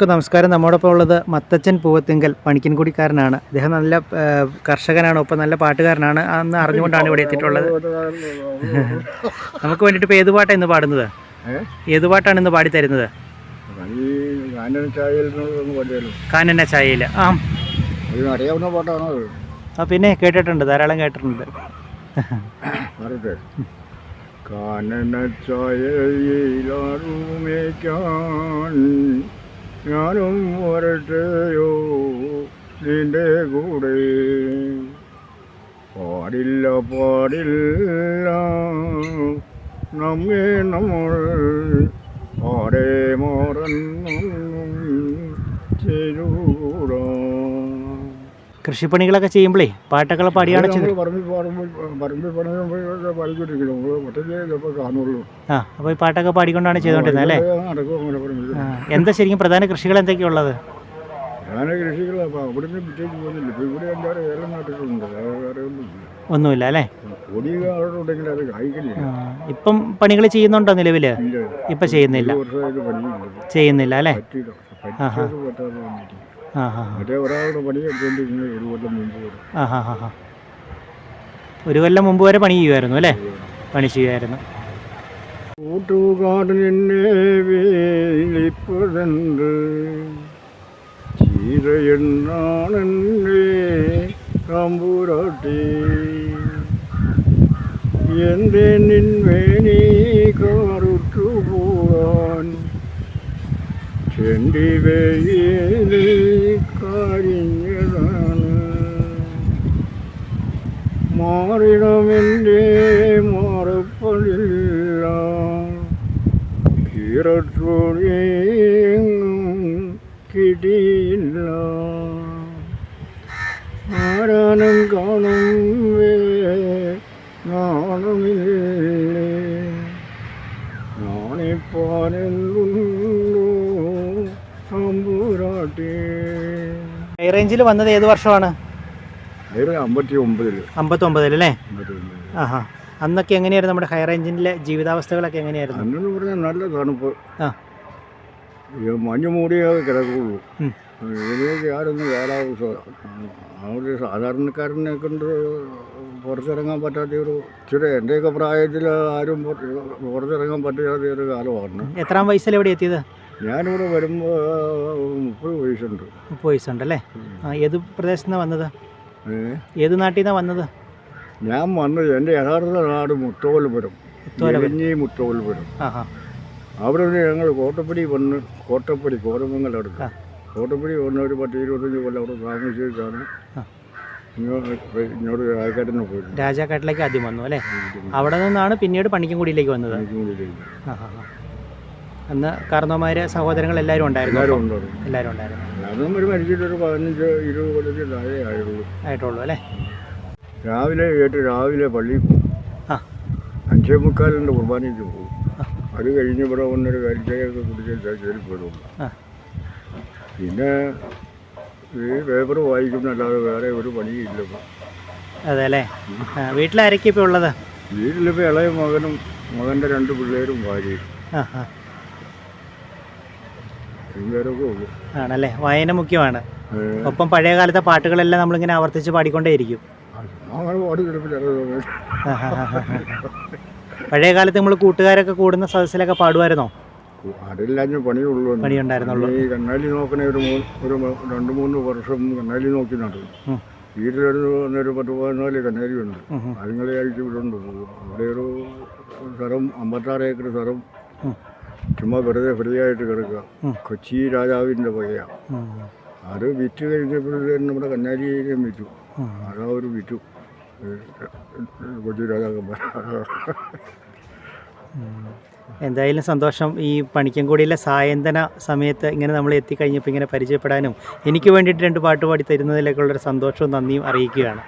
എല്ലാവർക്കും നമസ്കാരം. നമ്മോടൊപ്പം ഉള്ളത് മത്തച്ചൻ പൂവത്തിങ്കൽ പണിക്കൻകുടിക്കാരനാണ്. അദ്ദേഹം നല്ല കർഷകനാണ് ഒപ്പം നല്ല പാട്ടുകാരനാണ് അന്ന് അറിഞ്ഞുകൊണ്ടാണ് ഇവിടെ എത്തിയിട്ടുള്ളത്. നമുക്ക് വേണ്ടിട്ട് ഇപ്പോൾ ഏത് പാട്ടാണ് ഇന്ന് പാടുന്നത്? ഏത് പാട്ടാണ് ഇന്ന് പാടി തരുന്നത് ഈ ഗാനൻ ചായയിൽ നിന്ന് കാനന ചായയിൽ. ആ. അതിന് അറിയാവുന്ന പാട്ടാണോ ആ പിന്നെ കേട്ടിട്ടുണ്ട് ധാരാളം കേട്ടിട്ടുണ്ട്. കാനന ചായയിലാറുമേക്കാൻ ഞാനും വരട്ടെയോ നിന്റെ കൂടെ? പാടില്ല പാടില്ല. നമ്മെ നമ്മൾ ആരെ മാറുന്നു ചെയ്തൂടാ കൃഷിപ്പണികളൊക്കെ ചെയ്യുമ്പോഴേ പാട്ടൊക്കെ പാടിയാണ് ആ അപ്പോൾ ഈ പാട്ടൊക്കെ പാടിക്കൊണ്ടാണ് ചെയ്തുകൊണ്ടിരുന്നത് അല്ലേ? എന്താ ശരിക്കും പ്രധാന കൃഷികൾ എന്തൊക്കെയുള്ളത്? കൃഷികൾ അവിടുന്ന് വിട്ടേക്ക് പോകുന്നില്ല. ഇപ്പോൾ ഇവിടെ വേറെ വേറെ ഒന്നുമില്ല. ഒന്നുമില്ല അല്ലേ? ഉണ്ടെങ്കിൽ അത് കായ്ക്കില്ല ഇപ്പം പണികൾ ചെയ്യുന്നുണ്ടോ നിലവിൽ ഇപ്പൊ ചെയ്യുന്നില്ല. ചെയ്യുന്നില്ല അല്ലേ? മറ്റേ ഒരാളുടെ പണി എടുത്തുകൊണ്ടിരുന്നത് ഒരു കൊല്ലം മുമ്പ് ഒരു കൊല്ലം മുമ്പ് വരെ പണി ചെയ്യുമായിരുന്നു അല്ലേ? പണി ചെയ്യുമായിരുന്നു. കൂട്ടുകാരൻ എന്നെ വേലിപ്പതുണ്ട് ചീരയെന്നാണെന്നെ തമ്പുരാട്ടി. എന്റെ നിൻമേനി കാറുറ്റു പോകാൻ ചെണ്ടി വെയിലിൽ കരിഞ്ഞതാണ് മാറിടമെന്റെ മാറപ്പടില്ല കീറത്തോടെയെങ്ങും കിടിയില്ല. ആരാനും കാണും നാണമില്ലേ. നാണിപ്പാനെന്തുണ്ടോ തമ്പുരാട്ടേ. ഹൈ റേഞ്ചിൽ വന്നത് ഏത് വർഷമാണ്? അമ്പത്തി അല്ലേ ആഹാ. അന്നൊക്കെ എങ്ങനെയായിരുന്നു നമ്മുടെ ഹൈ റേഞ്ചിലെ ജീവിതാവസ്ഥകളൊക്കെ എങ്ങനെയായിരുന്നു? അന്നെന്ന് പറഞ്ഞാൽ നല്ല തണുപ്പ്. ആ. മഞ്ഞ് മൂടിയേ കിടക്കുള്ളൂ. ഇതിലേക്ക് ആരൊന്നും കാലാവസ്ഥ ആ ഒരു സാധാരണക്കാരനെ കൊണ്ട് പുറത്തിറങ്ങാൻ പറ്റാത്ത ഒരു ഇച്ചിരി എന്റെയൊക്കെ പ്രായത്തിൽ ആരും പുറത്ത് പുറത്തിറങ്ങാൻ പറ്റാത്ത ഒരു കാലമാണ്. എത്രാം വയസ്സിൽ എവിടെ എത്തിയത്? ഞാനിവിടെ വരുമ്പോൾ മുപ്പത് വയസ്സുണ്ട്. മുപ്പത് വയസ്സുണ്ടല്ലേ? ആ ഏത് പ്രദേശത്തു നിന്നാണ് വന്നത്? ഏത് നാട്ടിൽ നിന്നാണ് വന്നത്? ഞാൻ വന്നത് എന്റെ യഥാർത്ഥ നാട് മുത്തോലപുരം. എലിഞ്ഞി മുത്തോൽപുരം. ആഹാ. അവിടെ നിന്ന് ഞങ്ങൾ കോട്ടപ്പടി വന്ന് കോട്ടപ്പടി കോതമംഗലം അടുത്ത്. കോട്ടപ്പടി വന്ന് ഒരു പത്ത് ഇരുപത്തഞ്ച് കൊല്ലം അവിടെ താമസിച്ചിട്ടാണ്. ഇങ്ങോട്ട് രാജാക്കാട്ടിന് പോയിരുന്നു. രാജാക്കാട്ടിലേക്ക് ആദ്യം വന്നു അല്ലേ? അവിടെ നിന്നാണ് പിന്നീട് പണിക്കൻകുടിയിലേക്ക് വന്നത്. പണിക്കൂലിയിലേക്ക്. അന്ന് കാർന്നോമാര് സഹോദരങ്ങൾ എല്ലാവരും ഉണ്ടായിരുന്നു എല്ലാവരും എല്ലാവരും ഉണ്ടായിരുന്നു. അതും ഒരു മരിച്ചിട്ട് ഒരു പതിനഞ്ച് ഇരുപത് കൊല്ലത്തിൽ താഴെ ആയുള്ളൂ. ആയിട്ടുള്ളൂ അല്ലേ? രാവിലെ കേട്ട് രാവിലെ പള്ളി പോകും ആ. അഞ്ചേ മുക്കാലിന്റെ കുർബാനയ്ക്ക് പോകും. അത് കഴിഞ്ഞ് ഇവിടെ വന്നൊരു കരിച്ചയൊക്കെ കുടിച്ച് പോയിടും. ആ. പിന്നെ ഈ പേപ്പർ വായിക്കുന്നല്ലാതെ വേറെ ഒരു പണിയില്ല അതെ അല്ലേ? വീട്ടിലാരൊക്കെ ഇപ്പോൾ ഉള്ളത്? വീട്ടിലിപ്പോൾ ഇളയ മകനും മകന്റെ രണ്ട് പിള്ളേരും ഭാര്യയും ആ ആ പേരൊക്കെ ഉള്ളൂ ആണല്ലേ? വായന മുഖ്യമാണ്. ഒപ്പം പഴയ കാലത്തെ പാട്ടുകളെല്ലാം നമ്മളിങ്ങനെ ആവർത്തിച്ച് പാടിക്കൊണ്ടേയിരിക്കും. പഴയ കാലത്ത് നമ്മൾ കൂട്ടുകാരൊക്കെ കൂടുന്ന സദസ്സിലൊക്കെ പാടുമായിരുന്നോ? അതില്ലാഞ്ഞ പണിയുള്ളൂ പണിയുണ്ടായിരുന്നുള്ളൂ. ഈ കണ്ണാലി നോക്കണ ഒരു ഒരു രണ്ട് മൂന്ന് വർഷം കണ്ണാലി നോക്കി നടന്നു. വീട്ടിലൊരു ഒരു പത്ത് പതിനാല് കണ്ണാലി ഉണ്ട്. അതുങ്ങളെ അഴിച്ച് വിടുന്നുണ്ട് അവിടെ ഒരു സ്ഥലം അമ്പത്താറ് ഏക്കർ സ്ഥലം. ചുമ്മാ വെറുതെ ആയിട്ട് കിടക്കുക. കൊച്ചി രാജാവിന്റെ വകയാണ് ഉം, അത് വിറ്റ് കഴിഞ്ഞപ്പോഴത്തേനും നമ്മുടെ കന്നാലിയിലേക്കും വിറ്റു. അതാ ഒരു വിറ്റു. കൊച്ചി രാജാക്കന്മാർ എന്തായാലും സന്തോഷം. ഈ പണിക്കൻകുടിയിലെ സായന്തന സമയത്ത് ഇങ്ങനെ നമ്മൾ എത്തിക്കഴിഞ്ഞപ്പോൾ ഇങ്ങനെ പരിചയപ്പെടാനും എനിക്ക് വേണ്ടിയിട്ട് രണ്ട് പാട്ട് പാടി തരുന്നതിലേക്കുള്ളൊരു സന്തോഷവും നന്ദിയും അറിയിക്കുകയാണ്.